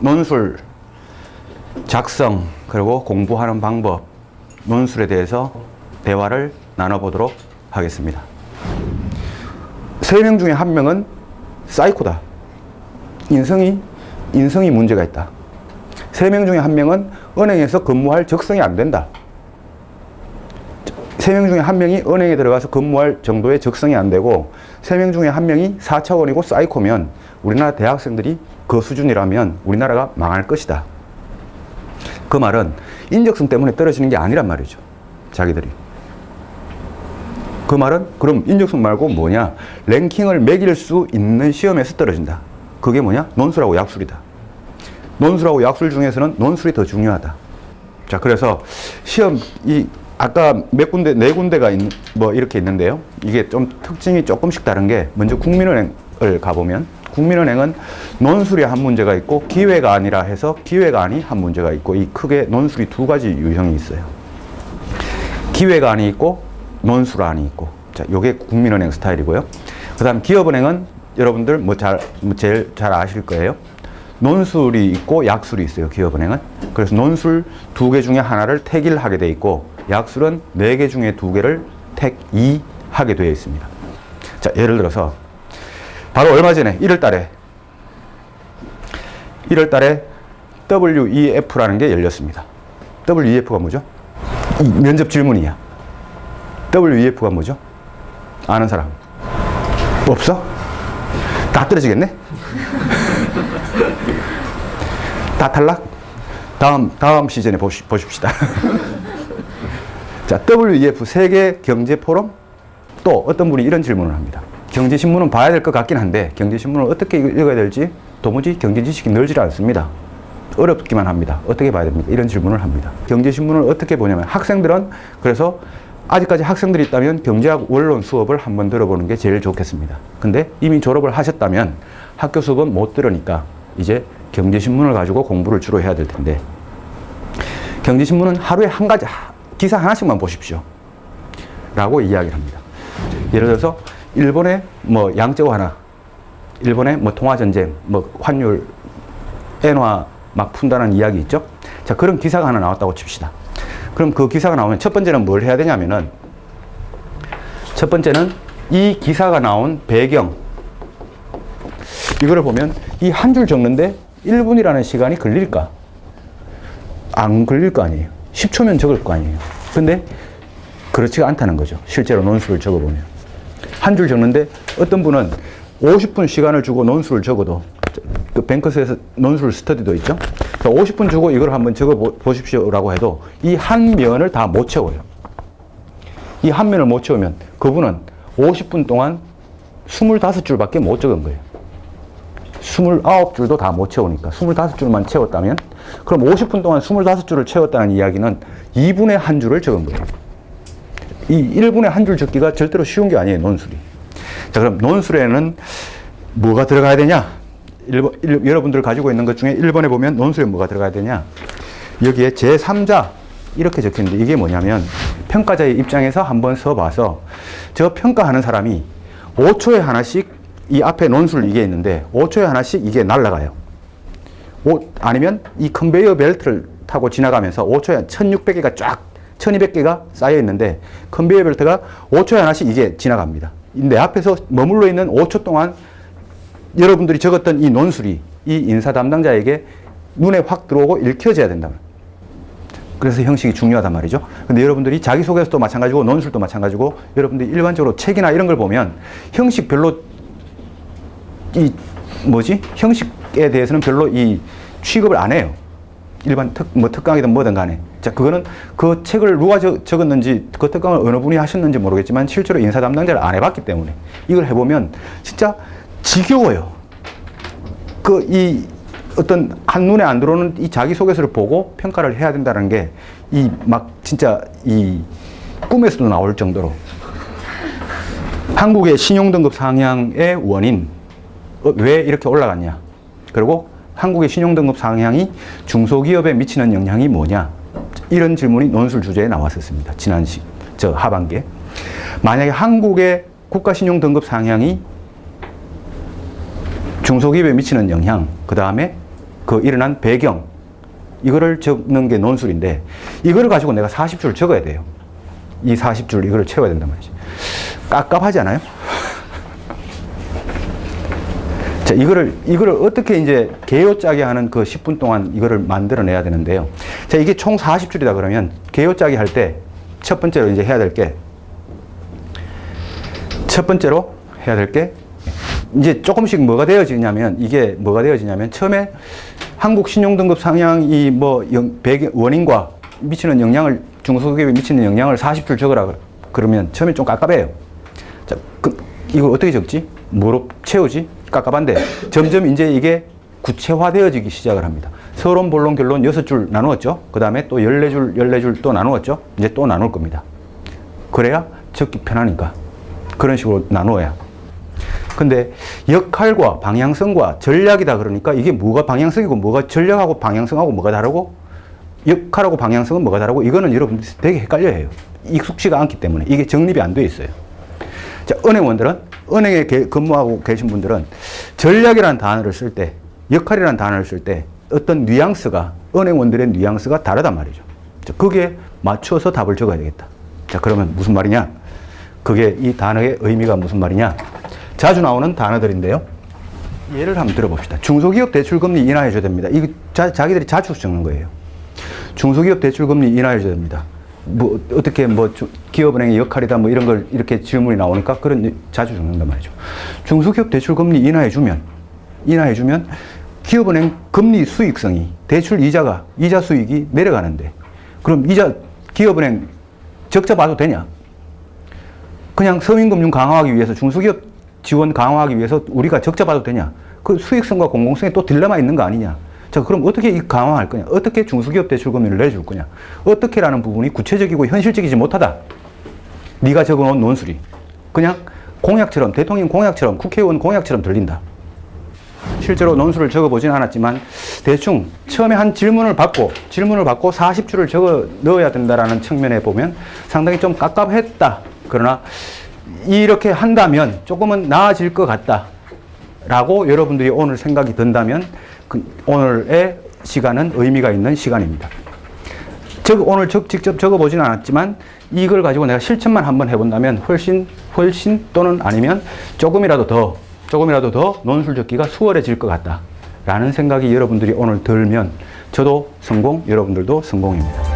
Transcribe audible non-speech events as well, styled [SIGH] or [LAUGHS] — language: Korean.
논술 작성 그리고 공부하는 방법 논술에 대해서 대화를 나눠보도록 하겠습니다. 세 명 중에 한 명은 사이코다. 인성이 인성이 문제가 있다. 세 명 중에 한 명은 은행에서 근무할 적성이 안 된다. 세 명 중에 한 명이 은행에 들어가서 근무할 정도의 적성이 안 되고 세 명 중에 한 명이 4차원이고 사이코면 우리나라 대학생들이 그 수준이라면 우리나라가 망할 것이다. 그 말은 인적성 때문에 떨어지는 게 아니란 말이죠. 자기들이. 그 말은 그럼 인적성 말고 뭐냐? 랭킹을 매길 수 있는 시험에서 떨어진다. 그게 뭐냐? 논술하고 약술이다. 논술하고 약술 중에서는 논술이 더 중요하다. 자, 그래서 시험 이 아까 몇 군데 네 군데가 있, 뭐 이렇게 있는데요. 이게 좀 특징이 조금씩 다른 게 먼저 국민은행을 가보면 국민은행은 논술이 한 문제가 있고 기회가 아니라 해서 기회가 아니 한 문제가 있고 이 크게 논술이 두 가지 유형이 있어요. 기회가 아니 있고 논술 안이 있고 자, 요게 국민은행 스타일이고요. 그다음 기업은행은 여러분들 뭐 잘 뭐 제일 잘 아실 거예요. 논술이 있고 약술이 있어요. 기업은행은. 그래서 논술 두 개 중에 하나를 택일하게 돼 있고 약술은 네 개 중에 두 개를 택이하게 되어 있습니다. 자, 예를 들어서 바로 얼마 전에 1월 달에 1월 달에 WEF라는 게 열렸습니다. WEF가 뭐죠? 이 면접 질문이야. WEF가 뭐죠? 아는 사람? 없어? 다 떨어지겠네? [LAUGHS] 다 탈락? 다음, 다음 시즌에 보시, 보십시다. [LAUGHS] 자, WEF 세계 경제 포럼 또 어떤 분이 이런 질문을 합니다. 경제신문은 봐야 될 것 같긴 한데 경제신문을 어떻게 읽어야 될지 도무지 경제 지식이 늘질 않습니다. 어렵기만 합니다. 어떻게 봐야 됩니까? 이런 질문을 합니다. 경제신문을 어떻게 보냐면 학생들은 그래서 아직까지 학생들이 있다면 경제학 원론 수업을 한번 들어보는 게 제일 좋겠습니다. 근데 이미 졸업을 하셨다면 학교 수업은 못 들으니까 이제 경제신문을 가지고 공부를 주로 해야 될 텐데 경제신문은 하루에 한 가지 기사 하나씩만 보십시오. 라고 이야기를 합니다. 예를 들어서 일본의 뭐 양적 완화, 일본의 뭐 통화 전쟁, 뭐 환율 엔화 막 푼다는 이야기 있죠. 자 그런 기사가 하나 나왔다고 칩시다. 그럼 그 기사가 나오면 첫 번째는 뭘 해야 되냐면은 첫 번째는 이 기사가 나온 배경 이거를 보면 이 한 줄 적는데 1분이라는 시간이 걸릴까? 안 걸릴 거 아니에요. 10초면 적을 거 아니에요. 근데 그렇지가 않다는 거죠. 실제로 논술을 적어보면. 한 줄 적는데 어떤 분은 50분 시간을 주고 논술을 적어도 그 뱅커스에서 논술 스터디도 있죠. 50분 주고 이걸 한번 적어 보십시오라고 해도 이 한 면을 다 못 채워요. 이 한 면을 못 채우면 그분은 50분 동안 25줄밖에 못 적은 거예요. 29줄도 다 못 채우니까 25줄만 채웠다면 그럼 50분 동안 25줄을 채웠다는 이야기는 2분의 한 줄을 적은 거예요. 이 1분의 한줄 적기가 절대로 쉬운 게 아니에요, 논술이. 자, 그럼 논술에는 뭐가 들어가야 되냐? 1번, 1, 여러분들 가지고 있는 것 중에 1번에 보면 논술에 뭐가 들어가야 되냐? 여기에 제3자 이렇게 적혀 있는데 이게 뭐냐면 평가자의 입장에서 한번 써봐서 저 평가하는 사람이 5초에 하나씩 이 앞에 논술 이게 있는데 5초에 하나씩 이게 날아가요. 오, 아니면 이 컨베이어 벨트를 타고 지나가면서 5초에 1600개가 쫙 1200개가 쌓여 있는데 컨베이어 벨트가 5초에 하나씩 이게 지나갑니다. 내 앞에서 머물러 있는 5초 동안 여러분들이 적었던 이 논술이 이 인사 담당자에게 눈에 확 들어오고 읽혀져야 된다. 그래서 형식이 중요하단 말이죠. 근데 여러분들이 자기소개서도 마찬가지고 논술도 마찬가지고 여러분들이 일반적으로 책이나 이런 걸 보면 형식 별로 이 뭐지? 형식에 대해서는 별로 이 취급을 안 해요. 일반 특, 뭐 특강이든 뭐든 간에. 자, 그거는 그 책을 누가 적, 적었는지 그 특강을 어느 분이 하셨는지 모르겠지만 실제로 인사 담당자를 안 해봤기 때문에 이걸 해보면 진짜 지겨워요. 그 이 어떤 한눈에 안 들어오는 이 자기소개서를 보고 평가를 해야 된다는 게 이 막 진짜 이 꿈에서도 나올 정도로 한국의 신용등급 상향의 원인 어, 왜 이렇게 올라갔냐 그리고 한국의 신용등급 상향이 중소기업에 미치는 영향이 뭐냐 이런 질문이 논술 주제에 나왔었습니다 지난 시, 저 하반기에 만약에 한국의 국가신용등급 상향이 중소기업에 미치는 영향, 그 다음에 그 일어난 배경 이거를 적는 게 논술인데 이거를 가지고 내가 40줄 적어야 돼요. 이 40줄 이거를 채워야 된단 말이지. 깝깝하지 않아요? [LAUGHS] 자, 이거를, 이거를 어떻게 이제 개요짜기 하는 그 10분 동안 이거를 만들어내야 되는데요. 자, 이게 총 40줄이다 그러면 개요짜기 할 때 첫 번째로 이제 해야 될 게, 첫 번째로 해야 될 게, 이제 조금씩 뭐가 되어지냐면, 이게 뭐가 되어지냐면, 처음에 한국 신용등급 상향이 뭐 원인과 미치는 영향을, 중소기업에 미치는 영향을 40줄 적으라 그러- 그러면 처음에 좀 깝깝해요. 자, 그, 이걸 어떻게 적지? 뭐로 채우지? 깝깝한데 점점 이제 이게 구체화되어지기 시작을 합니다. 서론, 본론, 결론 여섯 줄 나누었죠. 그 다음에 또 14줄, 14줄 또 나누었죠. 이제 또 나눌 겁니다. 그래야 적기 편하니까. 그런 식으로 나누어야. 근데 역할과 방향성과 전략이다 그러니까 이게 뭐가 방향성이고 뭐가 전략하고 방향성하고 뭐가 다르고 역할하고 방향성은 뭐가 다르고 이거는 여러분들이 되게 헷갈려 해요. 익숙치가 않기 때문에 이게 정립이 안 돼 있어요. 자, 은행원들은 은행에 개- 근무하고 계신 분들은 전략이라는 단어를 쓸 때, 역할이라는 단어를 쓸때 어떤 뉘앙스가 은행원들의 뉘앙스가 다르단 말이죠. 자, 거기에 맞춰서 답을 적어야 되겠다. 자, 그러면 무슨 말이냐? 그게 이 단어의 의미가 무슨 말이냐? 자주 나오는 단어들인데요. 예를 한번 들어봅시다. 중소기업 대출금리 인하해줘야 됩니다. 이거 자, 자기들이 자주 적는 거예요. 중소기업 대출금리 인하해줘야 됩니다. 뭐 어떻게 뭐 주- 기업은행의 역할이다 뭐 이런 걸 이렇게 질문이 나오니까 그런 자주 적는단 말이죠. 중소기업 대출금리 인하해주면 인하해주면 기업은행 금리 수익성이 대출 이자가 이자 수익이 내려가는데 그럼 이자 기업은행 적자 봐도 되냐? 그냥 서민금융 강화하기 위해서 중소기업 지원 강화하기 위해서 우리가 적자 봐도 되냐? 그 수익성과 공공성에 또 딜레마 있는 거 아니냐? 자, 그럼 어떻게 이 강화할 거냐? 어떻게 중소기업 대출 금리를 내줄 거냐? 어떻게라는 부분이 구체적이고 현실적이지 못하다. 네가 적어놓은 논술이 그냥 공약처럼 대통령 공약처럼 국회의원 공약처럼 들린다. 실제로 논술을 적어보진 않았지만 대충 처음에 한 질문을 받고 질문을 받고 40줄을 적어 넣어야 된다라는 측면에 보면 상당히 좀 깝깝했다. 그러나 이렇게 한다면 조금은 나아질 것 같다. 라고 여러분들이 오늘 생각이 든다면 그 오늘의 시간은 의미가 있는 시간입니다. 적, 오늘 적, 직접 적어보진 않았지만 이걸 가지고 내가 실천만 한번 해본다면 훨씬, 훨씬 또는 아니면 조금이라도 더, 조금이라도 더 논술 적기가 수월해질 것 같다. 라는 생각이 여러분들이 오늘 들면 저도 성공, 여러분들도 성공입니다.